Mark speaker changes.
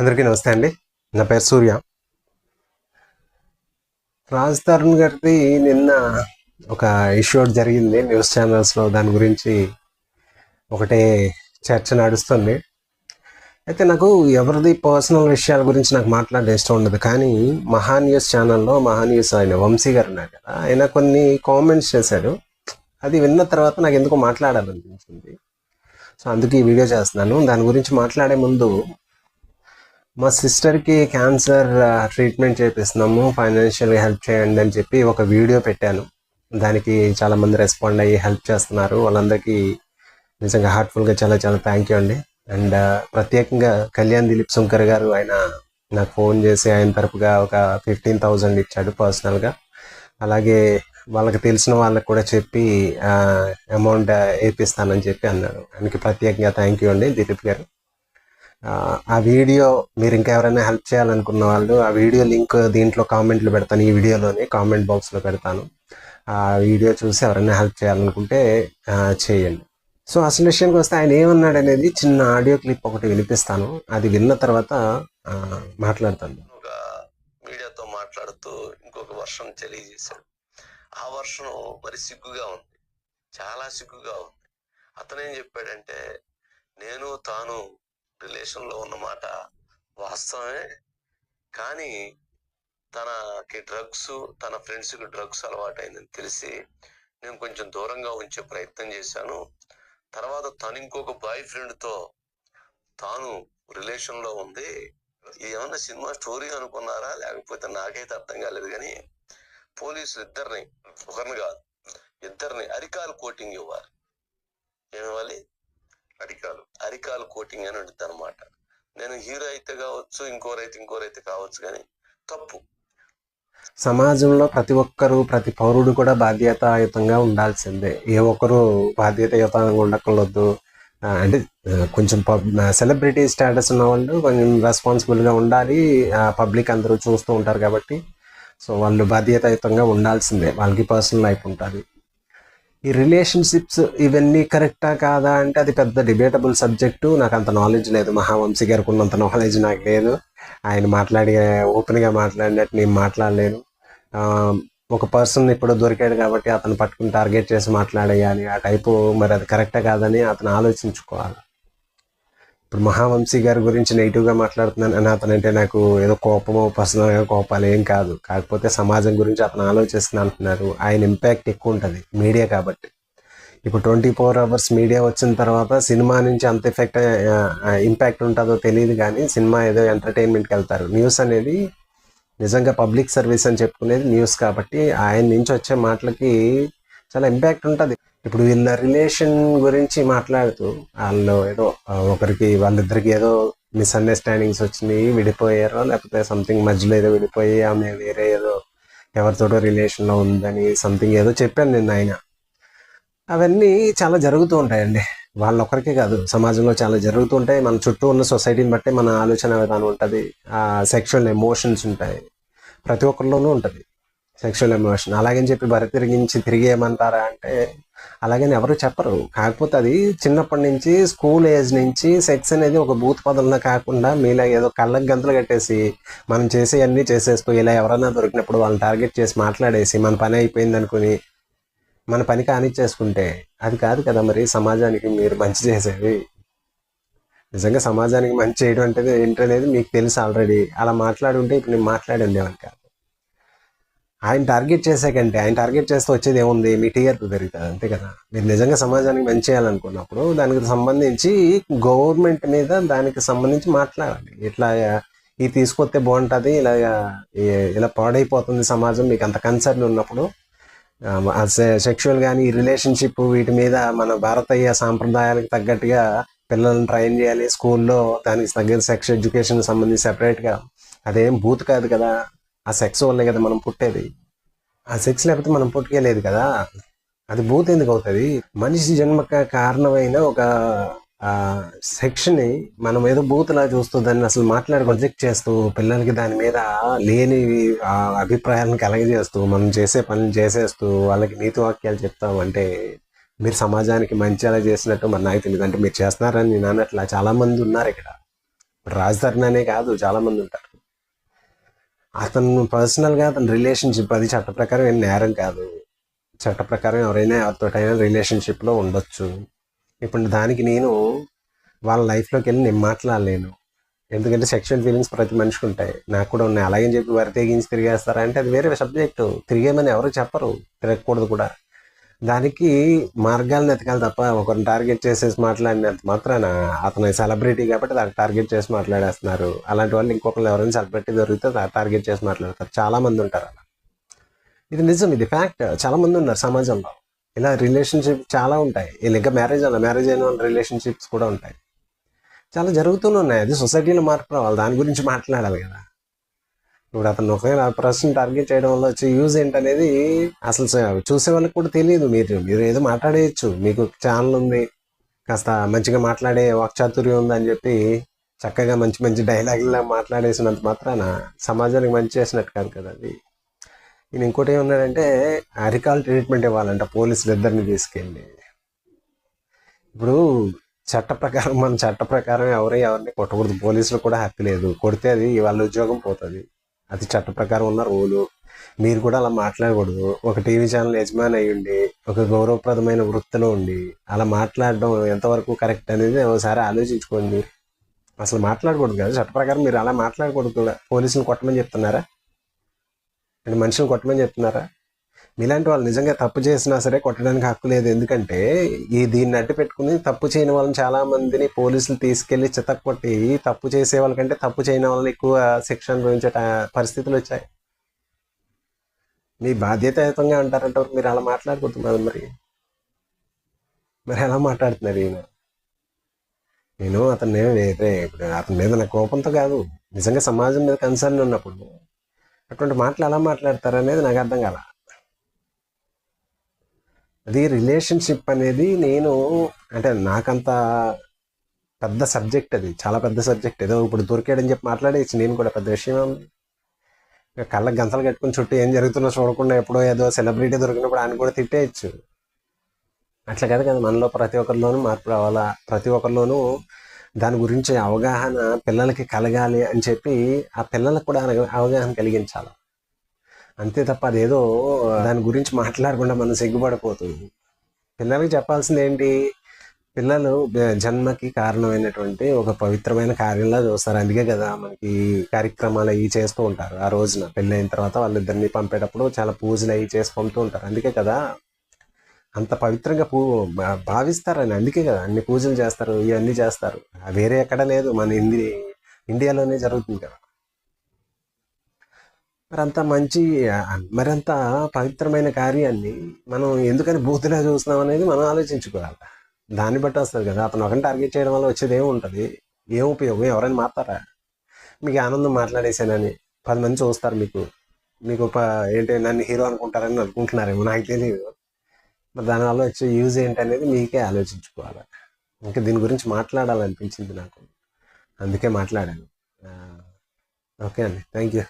Speaker 1: అందరికీ నమస్తే అండి. నా పేరు సూర్య. రాజ్ తరుణ్ గారిది నిన్న ఒక ఇష్యూ జరిగింది. న్యూస్ ఛానల్స్లో దాని గురించి ఒకటే చర్చ నడుస్తుంది. అయితే నాకు ఎవరిది పర్సనల్ విషయాల గురించి నాకు మాట్లాడే ఇష్టం ఉండదు. కానీ మహా న్యూస్ ఛానల్లో మహా న్యూస్ ఆయన వంశీ గారు ఉన్నారు కదా ఆయన కొన్ని కామెంట్స్ చేశాడు. అది విన్న తర్వాత నాకు ఎందుకో మాట్లాడాలనిపించింది. సో అందుకే ఈ వీడియో చేస్తున్నాను. దాని గురించి మాట్లాడే ముందు మా సిస్టర్కి క్యాన్సర్ ట్రీట్మెంట్ చేపిస్తున్నాము. ఫైనాన్షియల్గా హెల్ప్ చేయండి అని చెప్పి ఒక వీడియో పెట్టాను. దానికి చాలామంది రెస్పాండ్ అయ్యి హెల్ప్ చేస్తున్నారు. వాళ్ళందరికీ నిజంగా హార్ట్ఫుల్గా చాలా చాలా థ్యాంక్ యూ అండి. అండ్ ప్రత్యేకంగా కళ్యాణ్ దిలీప్ శంకర్ గారు ఆయన నాకు ఫోన్ చేసి ఆయన తరపుగా ఒక ఫిఫ్టీన్ థౌజండ్ ఇచ్చాడు పర్సనల్గా అలాగే వాళ్ళకి తెలిసిన వాళ్ళకి కూడా చెప్పి అమౌంట్ వేపిస్తానని చెప్పి అన్నాడు. ఆయనకి ప్రత్యేకంగా థ్యాంక్ యూ అండి దిలీప్ గారు. ఆ, వీడియో మీరు ఇంకా ఎవరైనా హెల్ప్ చేయాలనుకున్న వాళ్ళు ఆ వీడియో లింక్ దీంట్లో కామెంట్లు పెడతాను ఈ వీడియోలోనే కామెంట్ బాక్స్లో పెడతాను. ఆ వీడియో చూసి ఎవరైనా హెల్ప్ చేయాలనుకుంటే చేయండి. సో అసలు విషయానికి వస్తే ఆయన ఏమన్నాడు అనేది చిన్న ఆడియో క్లిప్ ఒకటి వినిపిస్తాను. అది విన్న తర్వాత మాట్లాడతాను.
Speaker 2: ఒక మీడియాతో మాట్లాడుతూ ఇంకొక వర్షం తెలియజేశాడు. ఆ వర్షం మరి సిగ్గుగా ఉంది. చాలా సిగ్గుగా ఉంది. అతను ఏం చెప్పాడంటే నేను తాను రిలేషన్లో ఉన్నమాట. వాస్తవమే. కానీ తనకి డ్రగ్స్ తన ఫ్రెండ్స్కి డ్రగ్స్ అలవాటైందని తెలిసి నేను కొంచెం దూరంగా ఉంచే ప్రయత్నం చేశాను. తర్వాత తను ఇంకొక బాయ్ ఫ్రెండ్తో తాను రిలేషన్లో ఉంది. ఏమన్నా సినిమా స్టోరీ అనుకున్నారా? లేకపోతే నాకైతే అర్థం కాలేదు కానీ పోలీసులు ఇద్దరిని ఒకరిని కాదు ఇద్దరిని అరికాలు కోటింగ్ ఇవ్వాలి. ఏమివ్వాలి? అరికాలు. అరికాలు కోటింగ్ అని ఉంటుంది అనమాట నేను హీరో అయితే కావచ్చు ఇంకోరైతే ఇంకోరైతే కావచ్చు కానీ తప్పు.
Speaker 1: సమాజంలో ప్రతి ఒక్కరూ ప్రతి పౌరుడు కూడా బాధ్యతాయుతంగా ఉండాల్సిందే. ఏ ఒక్కరు బాధ్యతాయుతంగా ఉండకూడదు అంటే కొంచెం కొంచెం సెలబ్రిటీ స్టేటస్ ఉన్న వాళ్ళు కొంచెం రెస్పాన్సిబుల్గా ఉండాలి. పబ్లిక్ అందరూ చూస్తూ ఉంటారు కాబట్టి. సో వాళ్ళు బాధ్యతాయుతంగా ఉండాల్సిందే. వాళ్ళకి పర్సనల్ లైఫ్ ఉంటుంది. ఈ రిలేషన్షిప్స్ ఇవన్నీ కరెక్టా కాదా అంటే అది పెద్ద డిబేటబుల్ సబ్జెక్టు నాకు అంత నాలెడ్జ్ లేదు. మహావంశీ గారికి ఉన్నంత నాలెడ్జ్ నాకు లేదు. ఆయన మాట్లాడి ఓపెన్గా మాట్లాడినట్టు నేను మాట్లాడలేను. ఆ, ఒక పర్సన్ ఇప్పుడు దొరికాడు కాబట్టి అతను పట్టుకుని టార్గెట్ చేసి మాట్లాడేయాలి. ఆ టైపు మరి అది కరెక్టా కాదని అతను ఆలోచించుకోవాలి. ఇప్పుడు మహావంశీ గారి గురించి నెగిటివ్గా మాట్లాడుతున్నాను అని అతను అంటే నాకు ఏదో కోపమో పర్సనల్గా కోపాలు ఏం కాదు. కాకపోతే సమాజం గురించి అతను ఆలోచిస్తున్నా అంటున్నారు. ఆయన ఇంపాక్ట్ ఎక్కువ ఉంటుంది మీడియా కాబట్టి. ఇప్పుడు ట్వంటీ ఫోర్ అవర్స్ మీడియా వచ్చిన తర్వాత సినిమా నుంచి అంత ఎఫెక్ట్ ఇంపాక్ట్ ఉంటుందో తెలియదు కానీ సినిమా ఏదో ఎంటర్టైన్మెంట్కి వెళ్తారు. న్యూస్ అనేది నిజంగా పబ్లిక్ సర్వీస్ అని చెప్పుకునేది న్యూస్ కాబట్టి ఆయన నుంచి వచ్చే మాటలకి చాలా ఇంపాక్ట్ ఉంటుంది. ఇప్పుడు వీళ్ళ రిలేషన్ గురించి మాట్లాడుతూ వాళ్ళు ఏదో ఒకరికి వాళ్ళిద్దరికి ఏదో మిస్అండర్స్టాండింగ్స్ వచ్చినాయి విడిపోయారో లేకపోతే సంథింగ్ మధ్యలో ఏదో విడిపోయి ఆమె వేరే ఏదో ఎవరితోటో రిలేషన్లో ఉందని సంథింగ్ ఏదో చెప్పాను నిన్న ఆయన. అవన్నీ చాలా జరుగుతూ ఉంటాయండి. వాళ్ళొక్కరికే కాదు సమాజంలో చాలా జరుగుతూ ఉంటాయి. మన చుట్టూ ఉన్న సొసైటీని బట్టి మన ఆలోచన విధానం ఉంటుంది. ఆ సెక్షువల్ ఎమోషన్స్ ఉంటాయి. ప్రతి ఒక్కరిలోనూ ఉంటుంది. సెక్షువల్ ఎమోషన్ అలాగని చెప్పి బరి తిరిగించి తిరిగేయమంటారా అంటే అలాగని ఎవరు చెప్పరు. కాకపోతే అది చిన్నప్పటి నుంచి స్కూల్ ఏజ్ నుంచి సెక్స్ అనేది ఒక బూత్ పదలన కాకుండా మీలా ఏదో కళ్ళకు గంతులు కట్టేసి మనం చేసే అన్నీ చేసేస్తూ ఇలా ఎవరైనా దొరికినప్పుడు వాళ్ళని టార్గెట్ చేసి మాట్లాడేసి మన పని అయిపోయింది అనుకుని మన పని కానిచ్చేసుకుంటే అది కాదు కదా మరి సమాజానికి మీరు మంచి చేసేది. నిజంగా సమాజానికి మంచి చేయడం అంటే ఏంటనేది మీకు తెలుసు ఆల్రెడీ అలా మాట్లాడుంటే ఇప్పుడు నేను మాట్లాడండి కాదు ఆయన టార్గెట్ చేసాకంటే ఆయన టార్గెట్ చేస్తే వచ్చేది ఏముంది? మీ టీఆర్పీ పెరుగుతుంది అంతే కదా? మీరు నిజంగా సమాజానికి మంచి చేయాలనుకున్నప్పుడు దానికి సంబంధించి గవర్నమెంట్ మీద దానికి సంబంధించి మాట్లాడాలి. ఇట్లా ఇది తీసుకొస్తే బాగుంటుంది ఇలా ఇలా పాడైపోతుంది సమాజం మీకు అంత కన్సర్న్ ఉన్నప్పుడు సెక్షువల్ కానీ రిలేషన్షిప్ వీటి మీద మన భారతీయ సాంప్రదాయాలకు తగ్గట్టుగా పిల్లల్ని ట్రైన్ చేయాలి. స్కూల్లో దానికి తగ్గ సెక్స్ ఎడ్యుకేషన్ సంబంధించి సెపరేట్గా అదేం బూత్ కాదు కదా? ఆ సెక్స్ వల్లే కదా మనం పుట్టేది. ఆ సెక్స్ లేకపోతే మనం పుట్టుకెళ్ళేది కదా. అది బూత్ ఎందుకు అవుతుంది? మనిషి జన్మక కారణమైన ఒక సెక్షన్ని మనం ఏదో బూత్లా చూస్తూ దాన్ని అసలు మాట్లాడి ప్రొజెక్ట్ చేస్తూ పిల్లలకి దాని మీద లేని ఆ, అభిప్రాయాలను కలగజేస్తూ మనం చేసే పనులు చేసేస్తూ వాళ్ళకి నీతి వాక్యాలు చెప్తాం అంటే మీరు సమాజానికి మంచి అలా చేసినట్టు మరి నాకు తెలియదు. అంటే మీరు చేస్తున్నారని నేను అన్నట్లా చాలా మంది ఉన్నారు ఇక్కడ. ఇప్పుడు రాజధాని అనే కాదు చాలా మంది ఉంటారు. అతను పర్సనల్గా అతని రిలేషన్షిప్ అది చట్ట ప్రకారం ఏం నేరం కాదు. చట్ట ప్రకారం ఎవరైనా ఎవరితోటైనా రిలేషన్షిప్లో ఉండొచ్చు. ఇప్పుడు దానికి నేను వాళ్ళ లైఫ్లోకి వెళ్ళి నేను మాట్లాడలేను. ఎందుకంటే సెక్షువల్ ఫీలింగ్స్ ప్రతి మనిషికి ఉంటాయి. నాకు కూడా ఉన్నాయి. అలాగని చెప్పి వరి తెగించి తిరిగేస్తారా అంటే అది వేరే సబ్జెక్టు తిరిగేమని ఎవరు చెప్పరు. తిరగకూడదు కూడా. దానికి మార్గాలను ఎతకాలి తప్ప ఒకరిని టార్గెట్ చేసేసి మాట్లాడినంత మాత్రాన అతను సెలబ్రిటీ కాబట్టి దాన్ని టార్గెట్ చేసి మాట్లాడేస్తున్నారు. అలాంటి వాళ్ళు ఇంకొకరు ఎవరైనా సెలబ్రిటీ దొరికితే టార్గెట్ చేసి మాట్లాడతారు. చాలా మంది ఉంటారు అలా. ఇది నిజం ఇది ఫ్యాక్ట్. చాలా మంది ఉన్నారు సమాజంలో. ఇలా రిలేషన్షిప్ చాలా ఉంటాయి. వీళ్ళు ఇంకా మ్యారేజ్ అలా మ్యారేజ్ అయిన వాళ్ళ రిలేషన్షిప్స్ కూడా ఉంటాయి. చాలా జరుగుతూనే ఉన్నాయి. అది సొసైటీలో మార్పు రావాలి. దాని గురించి మాట్లాడాలి కదా. ఇప్పుడు అతను ఒకవేళ ప్రశ్న పర్సన్ టార్గెట్ చేయడం వల్ల వచ్చే యూజ్ ఏంటనేది అసలు చూసే వాళ్ళకి కూడా తెలియదు. మీరు మీరు ఏదో మాట్లాడేయచ్చు. మీకు ఛానల్ ఉంది. కాస్త మంచిగా మాట్లాడే వాక్చాతుర్యం ఉంది అని చెప్పి చక్కగా మంచి మంచి డైలాగులా మాట్లాడేసినంత మాత్రాన సమాజానికి మంచి చేసినట్టు కాదు కదా అది. ఈయన ఇంకోటి ఏమన్నాడంటే అరికాల్ ట్రీట్మెంట్ ఇవ్వాలంట పోలీసులు ఇద్దరిని తీసుకెళ్ళి. ఇప్పుడు చట్ట ప్రకారం మన చట్ట ప్రకారం ఎవరు ఎవరిని కొట్టకూడదు. పోలీసులు కూడా హక్కు లేదు. కొడితే అది వాళ్ళ ఉద్యోగం పోతుంది. అది చట్ట ప్రకారం ఉన్న రూలు మీరు కూడా అలా మాట్లాడకూడదు. ఒక టీవీ ఛానల్ యజమాని అయి ఉండి ఒక గౌరవప్రదమైన వృత్తిలో ఉండి అలా మాట్లాడడం ఎంతవరకు కరెక్ట్ అనేది ఒకసారి ఆలోచించుకోండి. అసలు మాట్లాడకూడదు కదా చట్ట ప్రకారం మీరు అలా మాట్లాడకూడదు కూడా పోలీసులు కొట్టమని చెప్తున్నారా? అంటే మనుషులు కొట్టమని చెప్తున్నారా? మీలాంటి వాళ్ళు నిజంగా తప్పు చేసినా సరే కొట్టడానికి హక్కు లేదు. ఎందుకంటే ఈ దీన్ని అడ్డు పెట్టుకుని తప్పు చేయని వాళ్ళని చాలా మందిని పోలీసులు తీసుకెళ్ళి చితక్కొట్టి తప్పు చేసే వాళ్ళకంటే తప్పు చేయని వాళ్ళని ఎక్కువ శిక్ష అనుభవించే ట- పరిస్థితులు వచ్చాయి. మీ బాధ్యతాయుతంగా అంటారంటే మీరు అలా మాట్లాడుకుంటున్నారు మరి. మరి ఎలా మాట్లాడుతున్నారు ఈయన? నేను అతన్ని వేరే ఇప్పుడు అతని మీద నా కోపంతో కాదు నిజంగా సమాజం మీద కన్సర్న్ ఉన్నప్పుడు అటువంటి మాటలు ఎలా మాట్లాడతారు అనేది నాకు అర్థం కాల. అది రిలేషన్షిప్ అనేది నేను అంటే నాకంత పెద్ద సబ్జెక్ట్ అది. చాలా పెద్ద సబ్జెక్ట్ ఏదో ఇప్పుడు దొరికాడని చెప్పి మాట్లాడేసి నేను కూడా పెద్ద విషయం కళ్ళకి గంతలు కట్టుకుని చుట్టూ ఏం జరుగుతుందో చూడకుండా ఎప్పుడో ఏదో సెలబ్రిటీ దొరికినప్పుడు ఆయన కూడా తిట్టేయచ్చు. అట్లా కదా కదా. మనలో ప్రతి ఒక్కరిలోనూ మార్పు రావాలా? ప్రతి ఒక్కరిలోనూ దాని గురించి అవగాహన పిల్లలకి కలగాలి అని చెప్పి ఆ పిల్లలకు కూడా అవగాహన కలిగించాలి? అంతే తప్ప అదేదో దాని గురించి మాట్లాడకుండా మనం సిగ్గుపడిపోతుంది. పిల్లలకి చెప్పాల్సింది ఏంటి పిల్లలు జన్మకి కారణమైనటువంటి ఒక పవిత్రమైన కార్యంలా చూస్తారు. అందుకే కదా మనకి కార్యక్రమాలు అవి చేస్తూ ఉంటారు. ఆ రోజున పెళ్ళి అయిన తర్వాత వాళ్ళిద్దరిని పంపేటప్పుడు చాలా పూజలు అవి చేసి పంపుతూ ఉంటారు. అందుకే కదా అంత పవిత్రంగా పూ భా- భావిస్తారని. అందుకే కదా అన్ని పూజలు చేస్తారు ఇవన్నీ చేస్తారు. వేరే ఎక్కడ లేదు. మన ఇండి ఇండియాలోనే జరుగుతుంది కదా. మరంత మంచి మరంత పవిత్రమైన కార్యాన్ని మనం ఎందుకని బూతులా చూస్తున్నాం అనేది మనం ఆలోచించుకోవాలి. దాన్ని బట్టి వస్తుంది కదా. అతను ఒకరిని టార్గెట్ చేయడం వల్ల వచ్చేది ఏముంటుంది ఏం ఉపయోగం? ఎవరైనా మారుతారా? మీకు ఆనందం మాట్లాడేసానని పది మంది చూస్తారు మీకు. మీకు ఏంటి నన్ను హీరో అనుకుంటారని అనుకుంటున్నారేమో. నాకు తెలియదు మరి దానివల్ల వచ్చే యూజ్ ఏంటి అనేది మీకే ఆలోచించుకోవాలి. ఇంకా దీని గురించి మాట్లాడాలనిపించింది నాకు. అందుకే మాట్లాడాను. ఓకే అండి. Thank you